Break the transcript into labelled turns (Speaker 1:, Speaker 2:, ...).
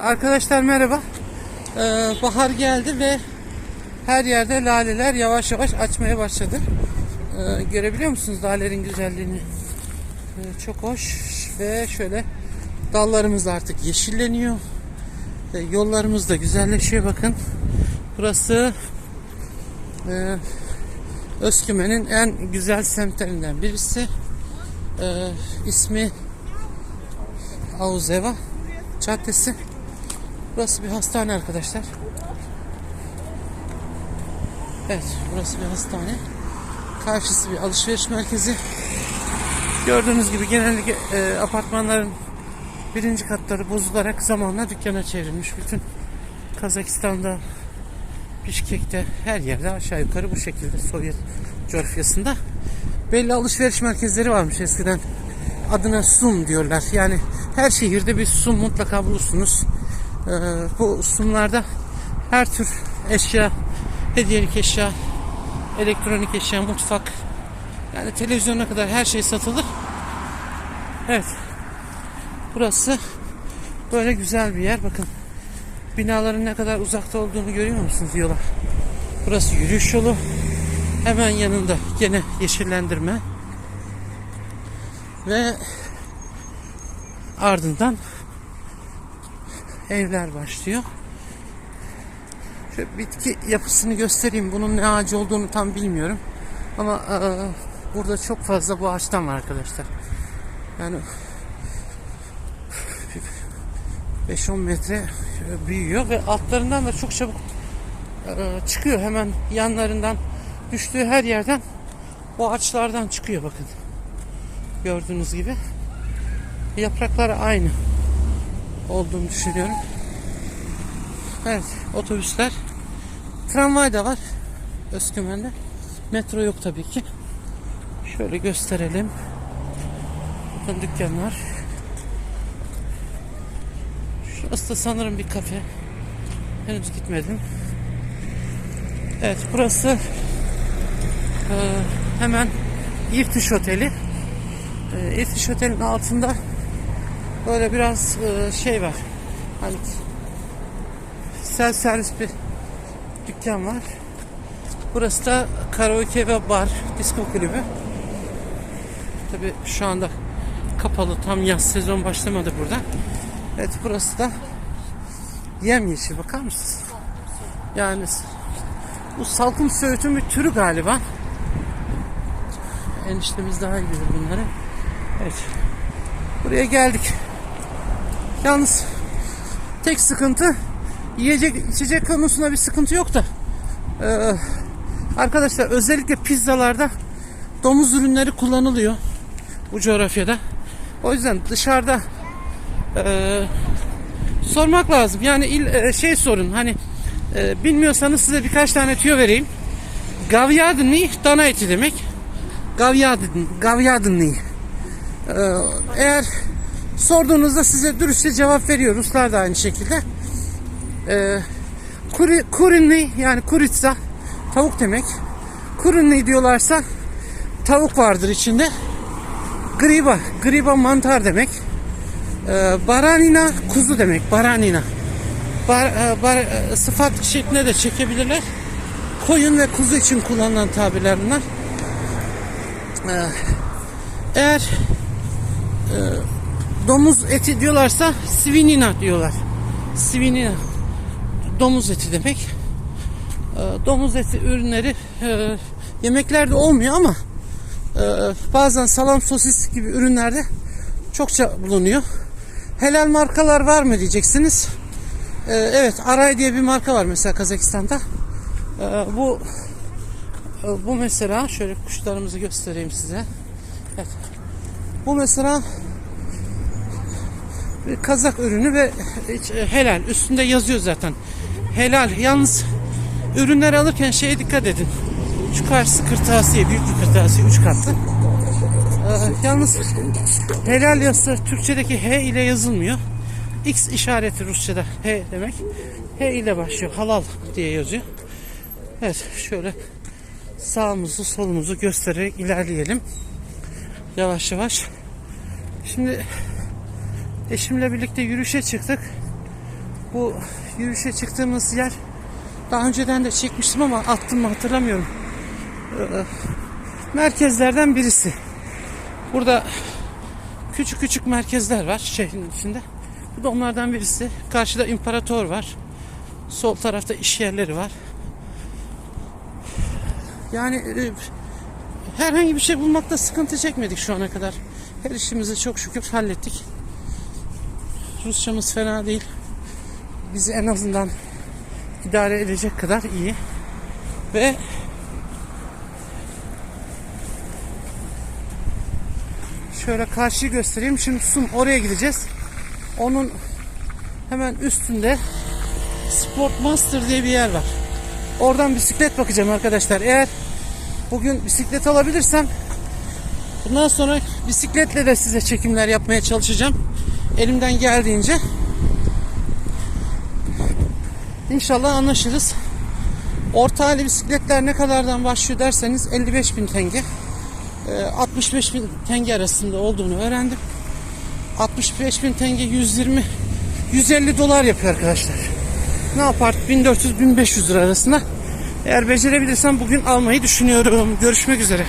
Speaker 1: Arkadaşlar merhaba. Ee, bahar geldi ve her yerde laleler yavaş yavaş açmaya başladı. Ee, görebiliyor musunuz lalelerin güzelliğini? Ee, çok hoş ve şöyle dallarımız da artık yeşilleniyor. Yollarımız da güzelleşiyor bakın. Burası e, Özkümen'in en güzel semtlerinden birisi. Ee, ismi Auzeva Caddesi. Burası bir hastane arkadaşlar. Evet, burası bir hastane. Karşısı bir alışveriş merkezi. Gördüğünüz gibi genellikle e, apartmanların birinci katları bozularak zamanla dükkana çevrilmiş. Bütün Kazakistan'da, Bişkek'te her yerde aşağı yukarı bu şekilde Sovyet coğrafyasında belli alışveriş merkezleri varmış eskiden. Adına Sum diyorlar. Yani her şehirde bir Sum mutlaka bulursunuz. Ee, bu Sumlarda her tür eşya, hediyelik eşya, elektronik eşya, mutfak, yani televizyona kadar her şey satılır. Evet. Burası böyle güzel bir yer. Bakın binaların ne kadar uzakta olduğunu görüyor musunuz yola? Burası yürüyüş yolu. Hemen yanında gene yeşillendirme. Ve ardından evler başlıyor. Şöyle bitki yapısını göstereyim. Bunun ne ağacı olduğunu tam bilmiyorum. Ama e, burada çok fazla bu ağaçtan var arkadaşlar. Yani 5-10 metre büyüyor ve altlarından da çok çabuk e, çıkıyor. Hemen yanlarından düştüğü her yerden o ağaçlardan çıkıyor bakın. Gördüğünüz gibi. Yaprakları aynı olduğunu düşünüyorum. Evet, otobüsler. Tramvay da var Özkümen'de. Metro yok tabii ki. Şöyle gösterelim. Bakın dükkanlar. Şurası da sanırım bir kafe. Henüz gitmedim. Evet burası e, hemen İrtiş Oteli. E, İrtiş Otel'in altında böyle biraz e, şey var. Hani self servis bir dükkan var. Burası da karaoke ve bar, disco kulübü. Tabi şu anda kapalı, tam yaz sezon başlamadı burada. Evet burası da yemyeşil bakar mısınız? Yani bu salkım söğütün bir türü galiba. Eniştemiz daha iyi bilir bunları. Evet. Buraya geldik. Yalnız tek sıkıntı yiyecek içecek konusunda bir sıkıntı yok da ee, arkadaşlar özellikle pizzalarda domuz ürünleri kullanılıyor bu coğrafyada. O yüzden dışarıda e, sormak lazım. Yani il, e, şey sorun hani e, bilmiyorsanız size birkaç tane tüyo vereyim. Gavyadni dana eti demek. Gavyadni, gavyadni. Ee, eğer sorduğunuzda size dürüstçe cevap veriyor. Ruslar da aynı şekilde. Ee, kuri, kurinli yani kuritsa tavuk demek. Kurinli diyorlarsa tavuk vardır içinde. Griba, griba mantar demek. Ee, baranina kuzu demek. Baranina. Bar, e, bar, e, sıfat şeklinde de çekebilirler. Koyun ve kuzu için kullanılan tabirler bunlar. Ee, eğer e, domuz eti diyorlarsa svinina diyorlar. Svinina domuz eti demek. E, domuz eti ürünleri e, yemeklerde olmuyor ama e, bazen salam sosis gibi ürünlerde çokça bulunuyor. Helal markalar var mı diyeceksiniz. E, evet Aray diye bir marka var mesela Kazakistan'da. E, bu e, bu mesela şöyle kuşlarımızı göstereyim size. Evet. Bu mesela kazak ürünü ve e, helal. Üstünde yazıyor zaten. Helal. Yalnız ürünler alırken şeye dikkat edin. Şu karşısı kırtasiye, büyük bir kırtasiye, üç katlı. Ee, yalnız helal yazısı Türkçedeki H ile yazılmıyor. X işareti Rusçada H demek. H ile başlıyor. Halal diye yazıyor. Evet şöyle sağımızı solumuzu göstererek ilerleyelim. Yavaş yavaş. Şimdi eşimle birlikte yürüyüşe çıktık. Bu yürüyüşe çıktığımız yer daha önceden de çekmiştim ama attım mı hatırlamıyorum. Ee, merkezlerden birisi. Burada küçük küçük merkezler var şehrin içinde. Bu da onlardan birisi. Karşıda imparator var. Sol tarafta iş yerleri var. Yani e, herhangi bir şey bulmakta sıkıntı çekmedik şu ana kadar. Her işimizi çok şükür hallettik. Rusçamız fena değil. Bizi en azından idare edecek kadar iyi. Ve şöyle karşıyı göstereyim. Şimdi Sum oraya gideceğiz. Onun hemen üstünde Sport Master diye bir yer var. Oradan bisiklet bakacağım arkadaşlar. Eğer bugün bisiklet alabilirsem bundan sonra bisikletle de size çekimler yapmaya çalışacağım. Elimden geldiğince. İnşallah anlaşırız. Orta hali bisikletler ne kadardan başlıyor derseniz 55 bin tenge. 65 bin tenge arasında olduğunu öğrendim. 65 bin tenge 120 150 dolar yapıyor arkadaşlar. Ne yapar? 1400-1500 lira arasında. Eğer becerebilirsem bugün almayı düşünüyorum. Görüşmek üzere.